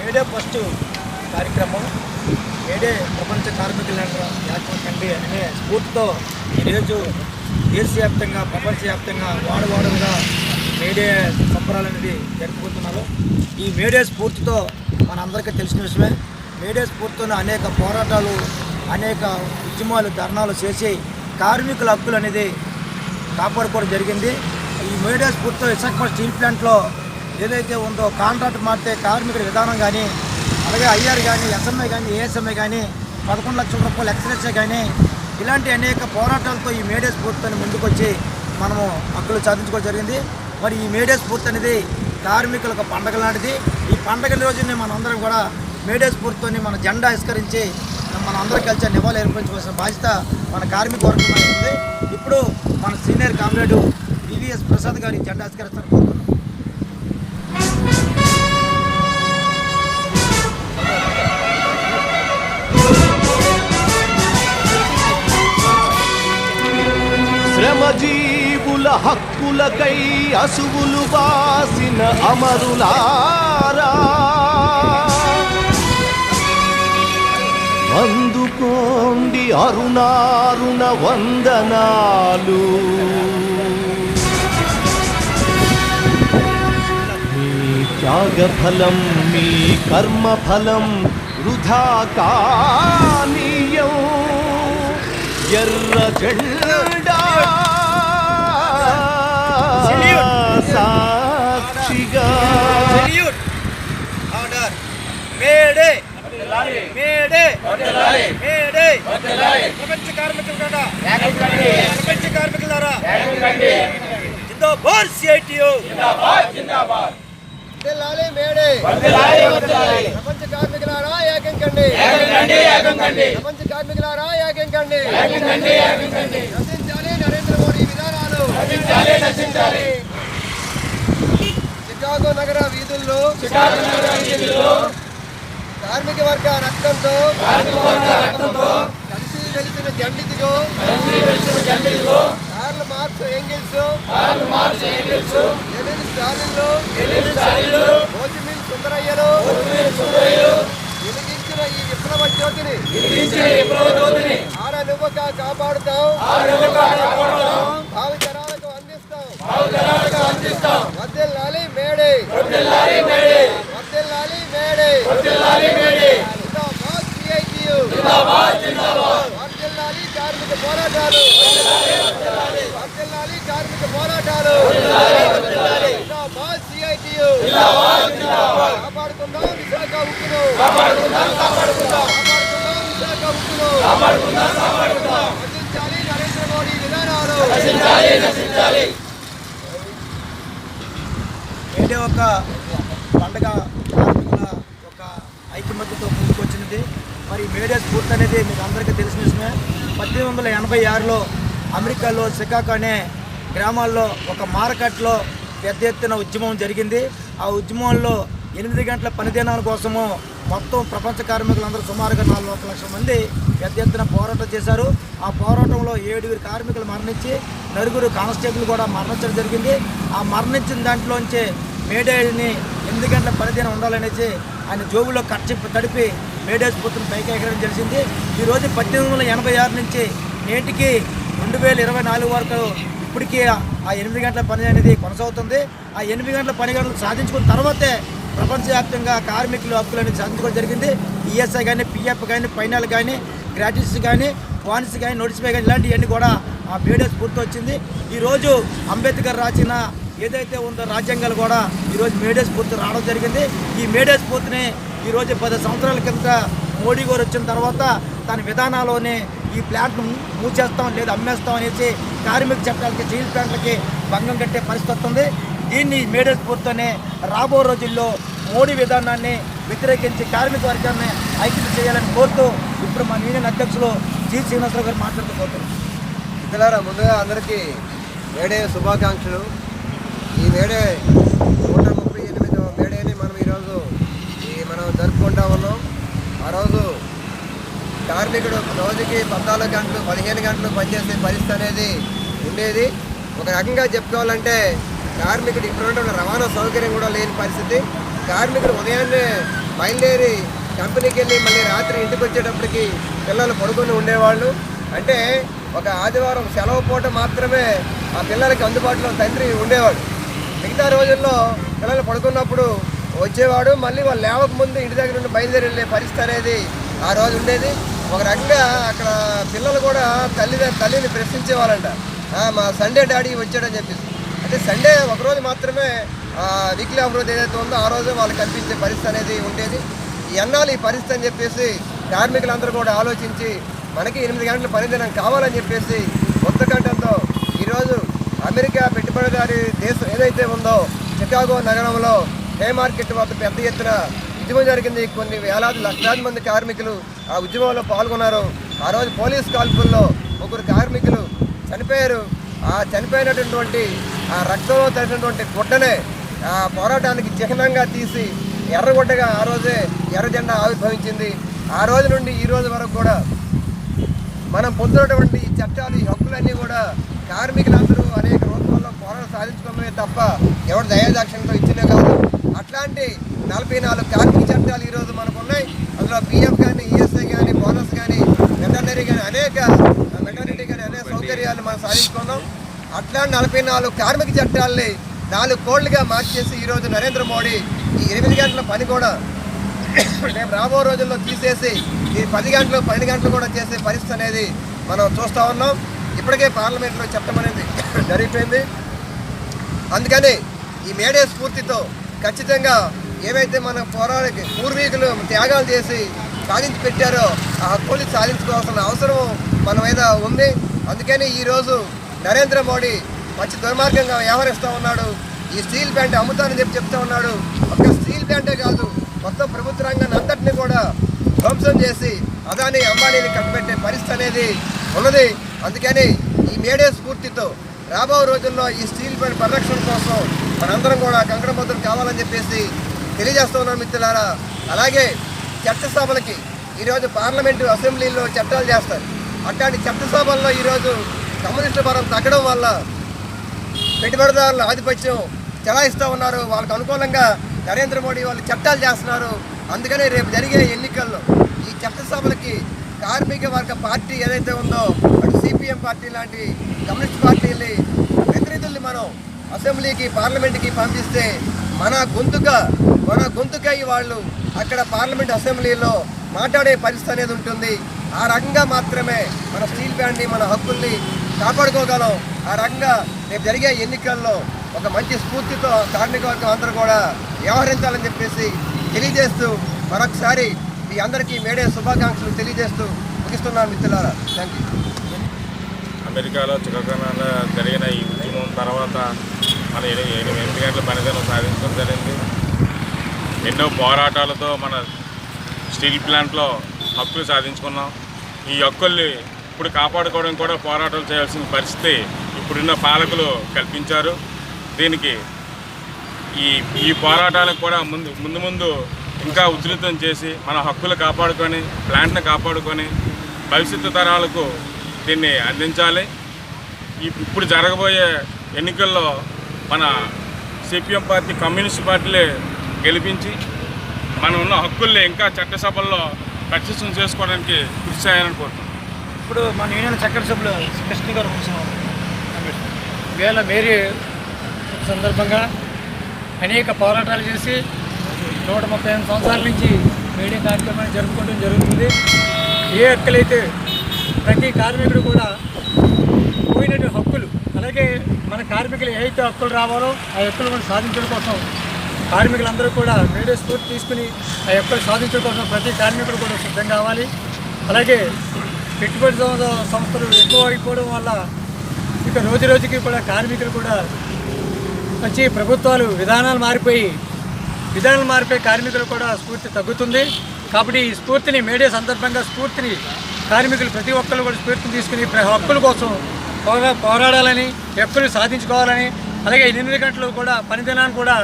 May Day first కార్యక్రమం May Day ప్రపంచ కార్మికుల యాత్రకండి అనే స్ఫూర్తితో ఈరోజు దేశవ్యాప్తంగా ప్రపంచవ్యాప్తంగా వాడవాడుగా మేడే సంబరాలు అనేది జరుపుకుంటున్నారు ఈ మేడే స్ఫూర్తితో మనందరికీ తెలిసిన విషయమే. మేడే స్ఫూర్తితో అనేక పోరాటాలు అనేక ఉద్యమాలు ధర్నాలు చేసి కార్మికుల హక్కులు అనేది కాపాడుకోవడం జరిగింది. ఈ మేడే స్ఫూర్తితో విశాఖపట్నం స్టీల్ ప్లాంట్లో ఏదైతే ఉందో కాంట్రాక్ట్ మారితే కార్మికుల విధానం కానీ అలాగే ఐఆర్ కానీ ఎస్ఎంఐ కానీ ఏఎస్ఎంఐ కానీ పదకొండు లక్షల రూపాయలు ఎక్స్రెస్ఏ కానీ ఇలాంటి అనేక పోరాటాలతో ఈ మేడే స్ఫూర్తిని ముందుకొచ్చి మనము హక్కులు సాధించుకోవడం జరిగింది. మరి ఈ మేడే స్ఫూర్తి అనేది కార్మికులకు పండగ లాంటిది. ఈ పండగ రోజునే మనందరం కూడా మేడే స్ఫూర్తితోని మన జెండా విస్కరించి మన అందరం కలిసి నివాళులు ఏర్పరచుకోవాల్సిన బాధ్యత మన కార్మిక వర్గం ఉంది. ఇప్పుడు మన సీనియర్ కామ్రేడు వివిఎస్ ప్రసాద్ గారి జెండా విస్కరిస్తారు శ్రమజీవుల హక్కులకై అసువులు వాసిన అమరులారా. అందుకోండి అరుణారుణ వందనాలు. మీ త్యాగఫలం మీ కర్మఫలం వృధా కానీయం. ఎర్ర జెండా సాక్షిగా. May Day. May Day. May Day. ప్రపంచ కార్మికుల కదా ప్రపంచ కార్మికులారా జిందాబాద్ సిఐటియు. వర్ధిల్లాలి మేడే. ప్రపంచ కార్మికులారా ఏకం కండి. ప్రపంచ కార్మికులారా ఏకం కండి. చికాగో నగర వీధుల్లో కార్మిక వర్గ రక్తంతో కలిసి వెలిసిన జండిదిగో కార్ల మార్క్స్ ఎంగిల్స్ హోచిమిన్ సుందరయ్యలు వెలిగించిన ఈ విప్లవ జ్యోతిని ఆరనివ్వక కాపాడుతాం. భావి తరాలకు అందిస్తాం వర్ధిల్లాలి మేడే. వర్ధిల్లాలి మేడే. జిందాబాద్ సిఐటియు. వర్ధిల్లాలి కార్మిక పోరాటాలు. వర్ధిల్లాలి కార్మిక పోరాటాలు. జిందాబాద్ సిఐటియు. కాపాడుకుందాం విశాఖ ఉక్కును. కాపాడుకుందాం విశాఖ ఉక్కును. నశించాలి నరేంద్ర మోడీ విధానాలు. మేడే ఒక పండగ కార్మికుల ఒక ఐకమత్యతో ముందుకొచ్చినది. మరి మేడే స్ఫూర్తి అనేది మీకు అందరికీ తెలిసిన విషయమే. పద్దెనిమిది వందల ఎనభై ఆరులో అమెరికాలో సికాగో అనే గ్రామాల్లో ఒక మార్కెట్లో పెద్ద ఎత్తున ఉద్యమం జరిగింది. ఆ ఉద్యమంలో ఎనిమిది గంటల పనిదినాల కోసము మొత్తం ప్రపంచ కార్మికులందరూ సుమారుగా నాలుగు ఒక లక్షల మంది పెద్ద ఎత్తున పోరాటం చేశారు. ఆ పోరాటంలో ఏడుగురు కార్మికులు మరణించి నలుగురు కానిస్టేబుల్ కూడా మరణించడం జరిగింది. ఆ మరణించిన దాంట్లోంచి మేడేని ఎనిమిది గంటల పనిదినం ఉండాలనేసి ఆయన జోబులో ఖర్చు తడిపి మేడే స్ఫూర్తిని పైకి ఎగరడం జరిగింది. ఈరోజు పద్దెనిమిది వందల ఎనభై ఆరు నుంచి నేటికి రెండు వేల ఇరవై నాలుగు వరకు ఇప్పటికీ ఆ ఎనిమిది గంటల పని అనేది కొనసాగుతుంది. ఆ ఎనిమిది గంటల పని గంటలు సాధించుకున్న తర్వాతే ప్రపంచవ్యాప్తంగా కార్మికులు హక్కులు అనేది సాధించుకోవడం జరిగింది. ఈఎస్ఐ కానీ పిఎఫ్ కానీ ఫైనల్ కానీ గ్రాట్యుటీస్ కానీ బాన్స్ కానీ నోటిఫై కానీ ఇలాంటివన్నీ కూడా ఆ మేడే స్ఫూర్తి వచ్చింది. ఈరోజు అంబేద్కర్ రాసిన ఏదైతే ఉందో రాజ్యాంగాలు కూడా ఈరోజు మేడే స్ఫూర్తి రావడం జరిగింది. ఈ మేడే స్ఫూర్తిని ఈరోజు పది సంవత్సరాల కింద మోడీ గారు వచ్చిన తర్వాత తన విధానాల్లోనే ఈ ప్లాంట్ను మూసేస్తాం లేదా అమ్మేస్తాం అనేసి కార్మిక చట్టాలకి స్టీల్ ప్లాంట్లకి భంగం కట్టే పరిస్థితి వస్తుంది. దీన్ని మేడే స్ఫూర్తితోనే రాబో రోజుల్లో మోడీ విధానాన్ని వ్యతిరేకించి కార్మిక వర్గాన్ని ఐక్యత చేయాలని కోరుతూ ఇప్పుడు మా యూనియన్ అధ్యక్షులు జి శ్రీనివాసరావు గారు మాట్లాడుతూ కోరుతున్నారు ముందుగా అందరికీ మేడే శుభాకాంక్షలు. ఈ మేడే నూట ముప్పై ఎనిమిదవ మేడేని మనం ఈరోజు ఈ మనం జరుపుకుంటా ఉన్నాం. ఆ రోజు కార్మికుడు రోజుకి పద్నాలుగు గంటలు పదిహేను గంటలు పనిచేసే పరిస్థితి అనేది ఉండేది. ఒక రకంగా చెప్పుకోవాలంటే కార్మికుడు ఇప్పుడు రవాణా సౌకర్యం కూడా లేని పరిస్థితి. కార్మికుడు ఉదయాన్నే బయలుదేరి కంపెనీకి వెళ్ళి మళ్ళీ రాత్రి ఇంటికి వచ్చేటప్పటికి పిల్లలు పడుకొని ఉండేవాళ్ళు. అంటే ఒక ఆదివారం సెలవు పూట మాత్రమే ఆ పిల్లలకి అందుబాటులో తండ్రి ఉండేవాడు. మిగతా రోజుల్లో పిల్లలు పడుకున్నప్పుడు వచ్చేవాడు మళ్ళీ వాళ్ళు లేవక ముందు ఇంటి దగ్గర నుండి బయలుదేరి వెళ్ళే పరిస్థితి అనేది ఆ రోజు ఉండేది. ఒక రకంగా అక్కడ పిల్లలు కూడా తల్లి తల్లిని ప్రశ్నించేవాళ్ళంట. మా సండే డాడీ వచ్చాడని చెప్పేసి. అంటే సండే ఒకరోజు మాత్రమే వీక్లీ ఆఫ్ రోజు ఏదైతే ఉందో ఆ రోజు వాళ్ళు కనిపించే పరిస్థితి అనేది ఉండేది. ఈ అన్నాలు ఈ పరిస్థితి అని చెప్పేసి కార్మికులందరూ కూడా ఆలోచించి మనకి ఎనిమిది గంటల పనిదినం కావాలని చెప్పేసి కొత్త కంటంతో ఈరోజు అమెరికా పెట్టుబడిదారి దేశం ఏదైతే ఉందో చికాగో నగరంలో హే మార్కెట్ వద్ద పెద్ద ఎత్తున ఉద్యమం జరిగింది. కొన్ని వేలాది లక్షలాది మంది కార్మికులు ఆ ఉద్యమంలో పాల్గొన్నారు. ఆ రోజు పోలీస్ కాల్పుల్లో ముగ్గురు కార్మికులు చనిపోయారు. ఆ చనిపోయినటువంటి ఆ రక్తంలో తడిసినటువంటి గుడ్డనే ఆ పోరాటానికి చిహ్నంగా తీసి ఎర్రగుడ్డగా ఆ రోజే ఎర్రజెండా ఆవిర్భవించింది. ఆ రోజు నుండి ఈ రోజు వరకు కూడా మనం పొందినటువంటి ఈ చట్టాలు ఈ హక్కులన్నీ కూడా కార్మికులందరూ అనేక రూపాల్లో పోరాటం సాధించుకోవడమే తప్ప ఎవరు దయాదాక్షిణ్యంతో ఇచ్చినే కాదు. అట్లాంటి నలభై నాలుగు కార్మిక చట్టాలు ఈరోజు మనకు ఉన్నాయి అందులో పిఎఫ్ కానీ ఈఎస్ఐ కానీ బోనస్ కానీ వెటర్నరీ కానీ అనేక వెటర్నరీ కానీ అనేక సౌకర్యాలు మనం సాధించుకున్నాం. అట్లాంటి నలభై నాలుగు కార్మిక చట్టాలని నాలుగు కోళ్ళుగా మార్చేసి ఈరోజు నరేంద్ర మోడీ ఈ ఎనిమిది గంటల పని కూడా రేపు రాబో రోజుల్లో తీసేసి ఈ పది గంటలు పన్నెండు గంటలు కూడా చేసే పరిస్థితి అనేది మనం చూస్తూ ఉన్నాం. ఇప్పటికే పార్లమెంట్లో చెప్పడం అనేది జరిగిపోయింది. అందుకని ఈ మేడే స్ఫూర్తితో ఖచ్చితంగా ఏవైతే మన పోరాడి పూర్వీకులు త్యాగాలు చేసి సాధించి పెట్టారో ఆ హక్కుల్ని సాధించుకోవాల్సిన అవసరం మన మీద ఉంది. అందుకని ఈరోజు నరేంద్ర మోడీ మంచి దుర్మార్గంగా వ్యవహరిస్తూ ఉన్నాడు. ఈ స్టీల్ ప్లాంట్ అమ్ముతానని చెప్పి చెప్తా ఉన్నాడు. ఒక్క స్టీల్ ప్లాంటే కాదు మొత్తం ప్రభుత్వ రంగాన్ని అంతటిని కూడా ధ్వంసం చేసి అదాని అంబానీని కట్టుబెట్టే పరిస్థితి అనేది ఉన్నది. అందుకని ఈ మేడే స్ఫూర్తితో రాబో రోజుల్లో ఈ స్టీల్ ప్లాంట్ పరిరక్షణ కోసం మనందరం కూడా కంకణబద్దులు కావాలని చెప్పేసి తెలియజేస్తున్నాం మిత్రులారా. అలాగే చట్టసభలకి ఈరోజు పార్లమెంటు అసెంబ్లీలో చట్టాలు చేస్తారు. అట్లాంటి చట్టసభల్లో ఈరోజు కమ్యూనిస్టు పరం తగ్గడం వల్ల పెట్టుబడిదారుల ఆధిపత్యం చెలాయిస్తూ ఉన్నారు. వాళ్ళకు అనుకూలంగా నరేంద్ర మోడీ వాళ్ళు చట్టాలు చేస్తున్నారు. అందుకనే రేపు జరిగే ఎన్నికల్లో ఈ చట్టసభలకి కార్మిక వర్గ పార్టీ ఏదైతే ఉందో అటు సిపిఎం పార్టీ లాంటి కమ్యూనిస్ట్ పార్టీని ప్రతినిధుల్ని మనం అసెంబ్లీకి పార్లమెంట్కి పంపిస్తే మన గొంతుక మన గొంతుకై వాళ్ళు అక్కడ పార్లమెంట్ అసెంబ్లీలో మాట్లాడే పరిస్థితి అనేది ఉంటుంది. ఆ రకంగా మాత్రమే మన స్టీల్ బ్యాండ్ని మన హక్కుల్ని కాపాడుకోగలం. ఆ రకంగా రేపు జరిగే ఎన్నికల్లో ఒక మంచి స్ఫూర్తితో కార్మిక వర్గం అందరూ కూడా వ్యవహరించాలని చెప్పేసి తెలియజేస్తూ మరొకసారి మీ అందరికీ మేడే శుభాకాంక్షలు తెలియజేస్తూ ముగిస్తున్నాను మిత్రులారా. థ్యాంక్ యూ అమెరికాలో చికాగోలో జరిగిన ఈ ఉద్యమం తర్వాత మన ఎనిమిది గంటల పనిదినం సాధించడం జరిగింది. ఎన్నో పోరాటాలతో మన స్టీల్ ప్లాంట్లో హక్కులు సాధించుకున్నాం. ఈ హక్కుల్ని ఇప్పుడు కాపాడుకోవడం కూడా పోరాటాలు చేయాల్సిన పరిస్థితి ఇప్పుడున్న పాలకులు కల్పించారు. దీనికి ఈ ఈ పోరాటాలకు కూడా ముందు ముందు ముందు ఇంకా ఉధృతం చేసి మన హక్కులు కాపాడుకొని ప్లాంట్ని కాపాడుకొని భవిష్యత్తు తరాలకు దీన్ని అందించాలి. ఇప్పుడు జరగబోయే ఎన్నికల్లో మన సిపిఎం పార్టీ కమ్యూనిస్ట్ పార్టీలే గెలిపించి మనం ఉన్న హక్కుల్ని ఇంకా చట్టసభల్లో ప్రతిష్టం చేసుకోవడానికి కృషి చేయాలని కోరుతున్నాం. ఇప్పుడు మన యూనియన్ చక్కెర సభ్యులు కృష్ణ గారు వేళ మేరీ సందర్భంగా అనేక పోరాటాలు చేసి నూట ముప్పై ఎనిమిది సంవత్సరాల నుంచి మీడియా కార్యక్రమాన్ని జరుపుకోవడం జరుగుతుంది. ఏ హక్కులైతే ప్రతి కార్మికుడు కూడా పోయినటువంటి హక్కులు అలాగే మన కార్మికులు ఏవైతే హక్కులు రావాలో ఆ హక్కులు మనం సాధించడం కోసం కార్మికులందరూ కూడా మీడియా స్ఫూర్తి తీసుకుని ఆ హక్కులు సాధించడం కోసం ప్రతి కార్మికుడు కూడా సిద్ధం కావాలి. అలాగే పెట్టుబడి సంస్థలు ఎక్కువ అయిపోవడం వల్ల ఇక రోజు రోజుకి కూడా కార్మికులు కూడా వచ్చి ప్రభుత్వాలు విధానాలు మారిపోయి విధానాలు మారిపోయి కార్మికులు కూడా స్ఫూర్తి తగ్గుతుంది. కాబట్టి ఈ స్ఫూర్తిని మేడే సందర్భంగా స్ఫూర్తిని కార్మికులు ప్రతి ఒక్కరు కూడా స్ఫూర్తిని తీసుకుని హక్కుల కోసం పోరా పోరాడాలని హక్కులు సాధించుకోవాలని అలాగే ఎనిమిది గంటలు కూడా పనిదినాన్ని కూడా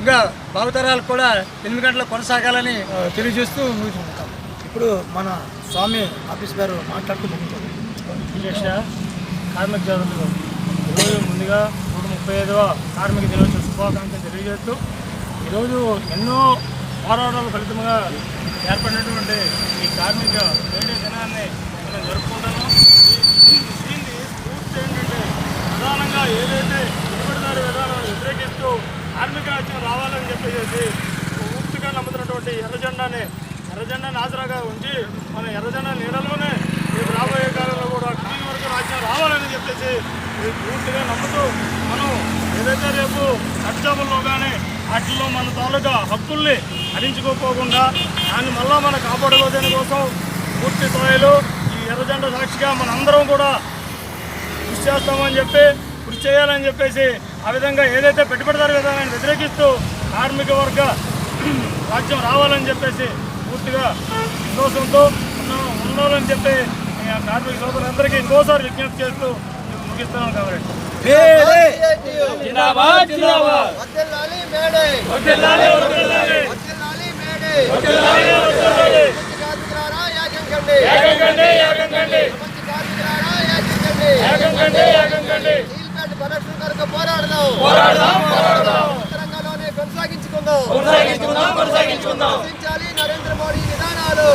ఇంకా భావతరాలు కూడా ఎనిమిది గంటలు కొనసాగాలని తెలియజేస్తూ ముగించుకుంటాం ఇప్పుడు మన స్వామి ఆఫీస్ గారు మాట్లాడుతూ ముగించారు కార్మిక జాగ్రత్తలు ఈరోజు ముందుగా నూట ముప్పై ఐదవ కార్మిక దినోత్సవ శుభాకాంక్షలు తెలియజేస్తూ ఈరోజు ఎన్నో పోరాటాల ఫలితంగా ఏర్పడినటువంటి ఈ కార్మిక మేడే దినాన్ని మనం జరుపుకుంటున్నాం ఈ- దీన్ని స్ఫూర్తి ఏంటంటే ప్రధానంగా ఏదైతే పెట్టుబడిదారి విధానాలను వ్యతిరేకిస్తూ కార్మిక రాజ్యం రావాలని చెప్పేసి పూర్తిగా నమ్ముతున్నటువంటి ఎర్రజెండాని ఎర్రజెండాని ఆసరాగా ఉంచి మన ఎర్రజెండా నీడలోనే రేపు రాబోయే కాలంలో కూడా కార్మిక వర్గ రాజ్యం రావాలని చెప్పేసి పూర్తిగా నమ్ముతూ మనం ఏదైతే రేపు చట్టసభల్లో కానీ వాటిల్లో మన తాలూకా హక్కుల్ని హరించుకోపోకుండా దాన్ని మళ్ళా మనం కాపాడుకోదని కోసం పూర్తి స్థాయిలో ఈ ఎర్రజెండ సాక్షిగా మనందరం కూడా కృషి చేస్తామని చెప్పి కృషి చేయాలని చెప్పేసి ఆ విధంగా ఏదైతే పెట్టుబడిదారు విధానాన్ని వ్యతిరేకిస్తూ కార్మిక వర్గ రాజ్యం రావాలని చెప్పేసి పూర్తిగా సంతోషంతో ఉన్న- ఉండాలని చెప్పి కార్మిక సోదరులందరికీ ఇంకోసారి విజ్ఞప్తి చేస్తూ ముగిస్తున్నాను కాబట్టి. జిందాబాద్ జిందాబాద్ వర్ధిల్లాలి మేడే వర్ధిల్లాలి, వర్ధిల్లాలి. వర్ధిల్లాలి మేడే కార్మికులారా కండి కండి, కండి. కార్మికులారా కండి కండి, కండి. పరిరక్షణ కొరకు పోరాడదాం పోరాడదాం, పోరాడదాం. రంగంలోనే కొనసాగించుకుందాం కొనసాగించుకుందాం, కొనసాగించుకుందాం. నరేంద్ర మోడీ విధానాలు